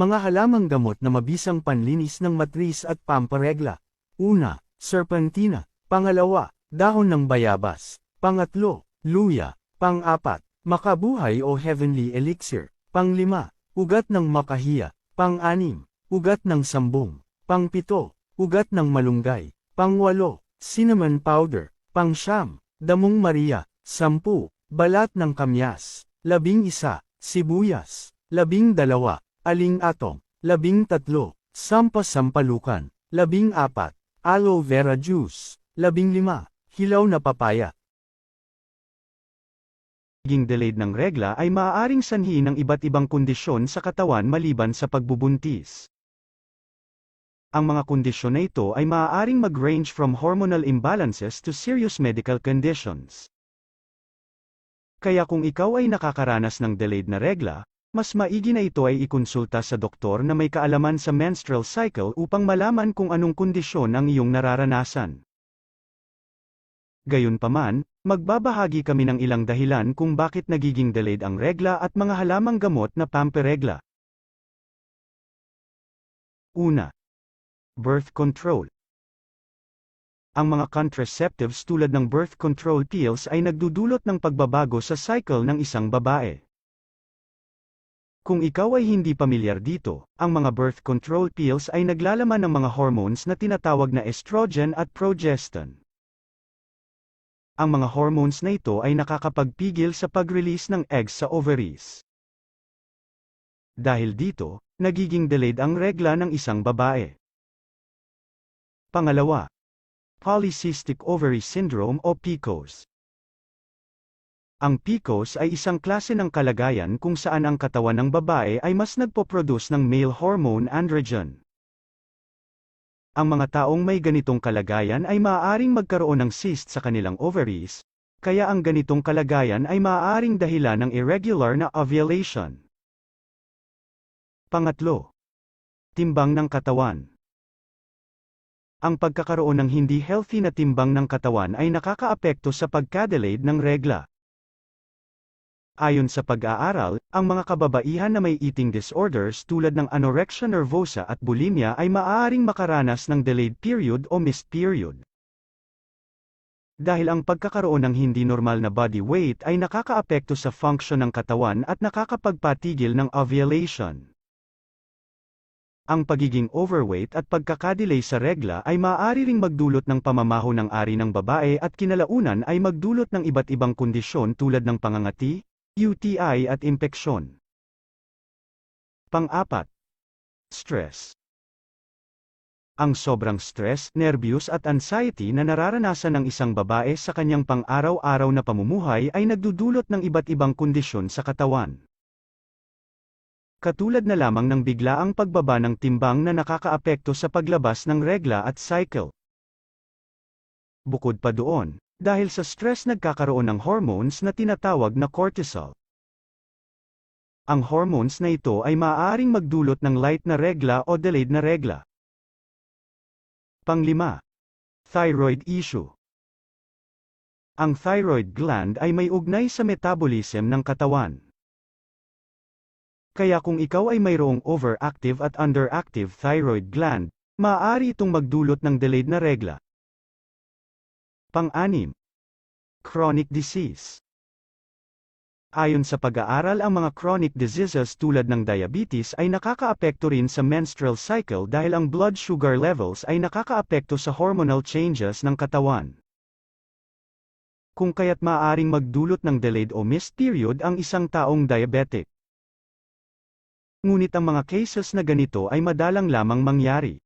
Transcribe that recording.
Mga halamang gamot na mabisang panlinis ng matris at pamparegla. Una, serpentina. Pangalawa, dahon ng bayabas. Pangatlo, luya. Pang-apat, makabuhay o heavenly elixir. Panglima, ugat ng makahiya. Pang-anim, ugat ng sambong. Pangpito, ugat ng malunggay. Pangwalo, cinnamon powder. Pangsyam, damong Maria. Sampu, balat ng kamyas. Labing isa, sibuyas. Labing dalawa, aling atong. Labing tatlo, sampa sampalukan. Labing apat, aloe vera juice. Labing lima, hilaw na papaya. Pagiging delayed ng regla ay maaaring sanhi ng iba't ibang kondisyon sa katawan maliban sa pagbubuntis. Ang mga kondisyon na ito ay maaaring mag-range from hormonal imbalances to serious medical conditions. Kaya kung ikaw ay nakakaranas ng delayed na regla, mas maigi na ito ay ikonsulta sa doktor na may kaalaman sa menstrual cycle upang malaman kung anong kondisyon ang iyong nararanasan. Gayunpaman, magbabahagi kami ng ilang dahilan kung bakit nagiging delayed ang regla at mga halamang gamot na pamperegla. Una. Birth control. Ang mga contraceptives tulad ng birth control pills ay nagdudulot ng pagbabago sa cycle ng isang babae. Kung ikaw ay hindi pamilyar dito, ang mga birth control pills ay naglalaman ng mga hormones na tinatawag na estrogen at progestin. Ang mga hormones na ito ay nakakapagpigil sa pag-release ng eggs sa ovaries. Dahil dito, nagiging delayed ang regla ng isang babae. Pangalawa, Polycystic Ovary Syndrome o PCOS. Ang PCOS ay isang klase ng kalagayan kung saan ang katawan ng babae ay mas nagpo-produce ng male hormone androgen. Ang mga taong may ganitong kalagayan ay maaaring magkaroon ng cyst sa kanilang ovaries, kaya ang ganitong kalagayan ay maaaring dahilan ng irregular na ovulation. Pangatlo, timbang ng katawan. Ang pagkakaroon ng hindi healthy na timbang ng katawan ay nakakaapekto sa pagkadelayed ng regla. Ayon sa pag-aaral, ang mga kababaihan na may eating disorders tulad ng anorexia nervosa at bulimia ay maaaring makaranas ng delayed period o missed period. Dahil ang pagkakaroon ng hindi normal na body weight ay nakakaapekto sa function ng katawan at nakakapagpatigil ng ovulation. Ang pagiging overweight at pagkakadelay sa regla ay maaari ring magdulot ng pamamaho ng ari ng babae at kinalaunan ay magdulot ng iba't ibang kondisyon tulad ng pangangati, UTI at impeksyon. Pang-apat. Stress. Ang sobrang stress, nervyos at anxiety na nararanasan ng isang babae sa kanyang pang-araw-araw na pamumuhay ay nagdudulot ng iba't ibang kondisyon sa katawan. Katulad na lamang ng biglaang pagbaba ng timbang na nakakaapekto sa paglabas ng regla at cycle. Bukod pa doon, dahil sa stress nagkakaroon ng hormones na tinatawag na cortisol. Ang hormones na ito ay maaaring magdulot ng light na regla o delayed na regla. Panglima. Thyroid issue. Ang thyroid gland ay may ugnay sa metabolism ng katawan. Kaya kung ikaw ay mayroong overactive at underactive thyroid gland, maaari itong magdulot ng delayed na regla. Pang-anim. Chronic disease. Ayon sa pag-aaral ang mga chronic diseases tulad ng diabetes ay nakakaapekto rin sa menstrual cycle dahil ang blood sugar levels ay nakakaapekto sa hormonal changes ng katawan. Kung kaya't maaaring magdulot ng delayed o missed period ang isang taong diabetic. Ngunit ang mga cases na ganito ay madalang lamang mangyari.